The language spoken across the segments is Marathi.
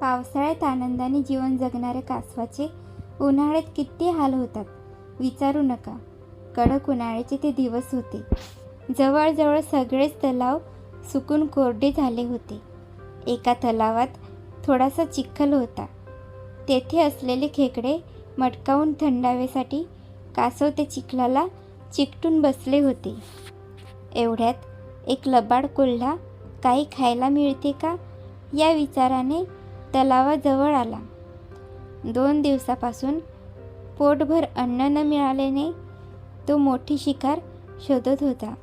पावसाळ्यात आनंदाने जीवन जगणाऱ्या कासवाचे उन्हाळ्यात किती हाल होतात विचारू नका. कडक उन्हाळ्याचे ते दिवस होते. जवळजवळ सगळेच तलाव सुकून कोरडे झाले होते. एका तलावात थोडासा चिखल होता. तेथे असलेले खेकडे मटकावून थंडावेसाठी कासव त्या चिखलाला चिकटून बसले होते. एवढ्यात एक लबाड कोल्हा काही खायला मिळते का? या विचाराने तलावाजवळ आला. दोन दिवसापासून पोटभर अन्न न मिळाल्याने तो मोठी शिकार शोधत होता.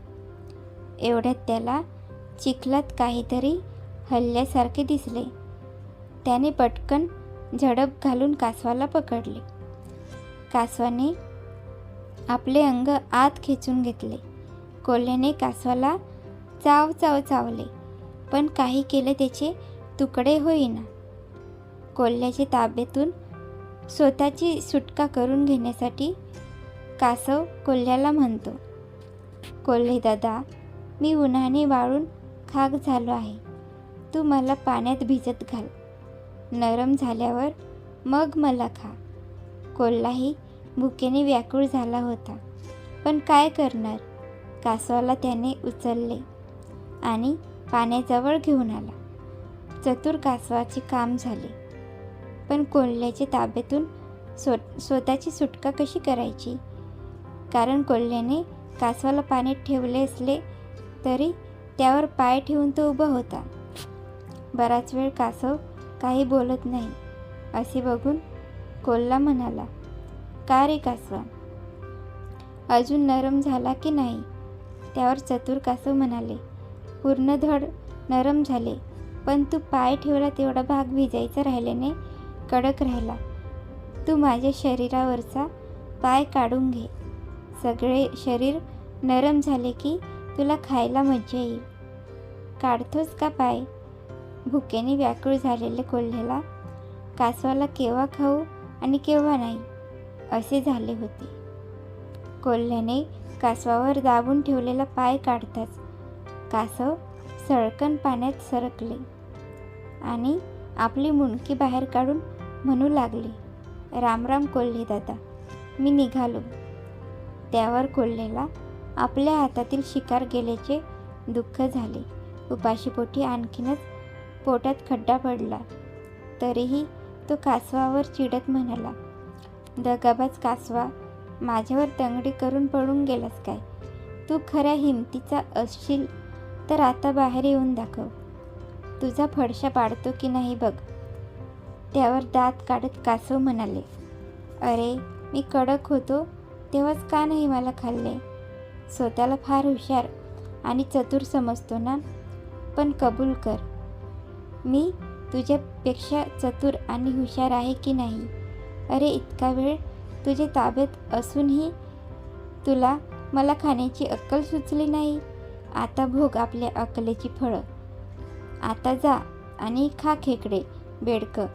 एवढ्यात त्याला चिखलात काहीतरी हल्ल्यासारखे दिसले. त्याने पटकन झडप घालून कासवाला पकडले. कासवाने आपले अंग आत खेचून घेतले. कोल्ह्याने कासवाला चाव चाव चावले पण काही केले त्याचे तुकडे होईना. कोल्ह्याच्या ताब्यातून स्वतःची सुटका करून घेण्यासाठी कासव कोल्ह्याला म्हणतो कोल्हे दादा मी उन्हाने वाळून खाक झालो आहे. तू मला पाण्यात भिजत घाल. नरम झाल्यावर मग मला खा. कोल्हाही भुकेने व्याकुळ झाला होता. पण काय करणार? कासवाला त्याने उचलले आणि पाण्याजवळ घेऊन आला. चतुर कासवाचे काम झाले. पण कोल्ह्याच्या ताब्यातून स्व स्वतःची सुटका कशी करायची? कारण कोल्ह्याने कासवाला पाण्यात ठेवले असले तरी त्यावर पाय ठेवून तो उभा होता. बराच वेळ कासव काही बोलत नाही. असे बघून कोल्हा म्हणाला का रे कासवा? अजून नरम झाला की नाही? त्यावर चतुर कासव म्हणाले पूर्ण धड नरम झाले पण तू पाय ठेवला तेवढा भाग भिजायचा राहिल्याने कडक राहिला. तू माझ्या शरीरावरचा पाय काढून घे. सगळे शरीर नरम झाले की तुला खायला मजा येईल. काढतोस का पाय भुकेने व्याकुळ झालेले कोल्ह्याला कासवाला केव्हा खाऊ आणि केव्हा नाही असे झाले होते. कोल्ह्याने कासवावर दाबून ठेवलेला पाय काढताच कासव सळकन पाण्यात सरकले आणि आपली मुंडकी बाहेर काढून म्हणू लागले. रामराम कोल्हे दादा मी निघालो. त्यावर कोल्हेला आपल्या हातातील शिकार गेल्याचे दुःख झाले. उपाशीपोटी आणखीनच पोटात खड्डा पडला. तरीही तो कासवावर चिडत म्हणाला दगाबाज कासवा माझ्यावर दंगडी करून पडून गेलास काय? तू खऱ्या हिमतीचा असशील तर आता बाहेर येऊन दाखव. तुझा फडशा पाडतो की नाही बघ. त्यावर दात काढत कासव म्हणाले अरे मी कडक होतो तेव्हाच का नाही मला खाल्ले? स्वतःला फार हुशार आणि चतुर समजतो ना? पण कबूल कर मी तुझ्यापेक्षा चतुर आणि हुशार आहे की नाही? अरे इतका वेळ तुझ्या ताब्यात असूनही तुला मला खाण्याची अक्कल सुचली नाही? आता भोग आपल्या अक्कलेची फळं. आता जा आणि खा खेकडे बेडकं.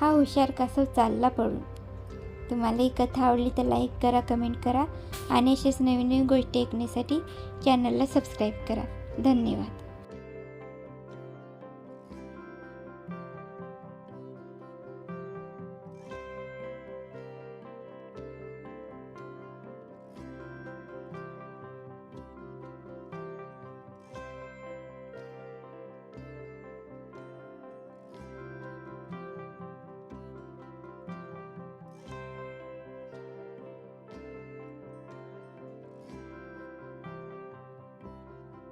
हा हुशार कासव चालला पडून तुम्हाला ही कथा आवडली तर लाईक करा कमेंट करा आणि असेच नवीन नवीन गोष्टी ऐकण्यासाठी चॅनलला सबस्क्राईब करा. धन्यवाद.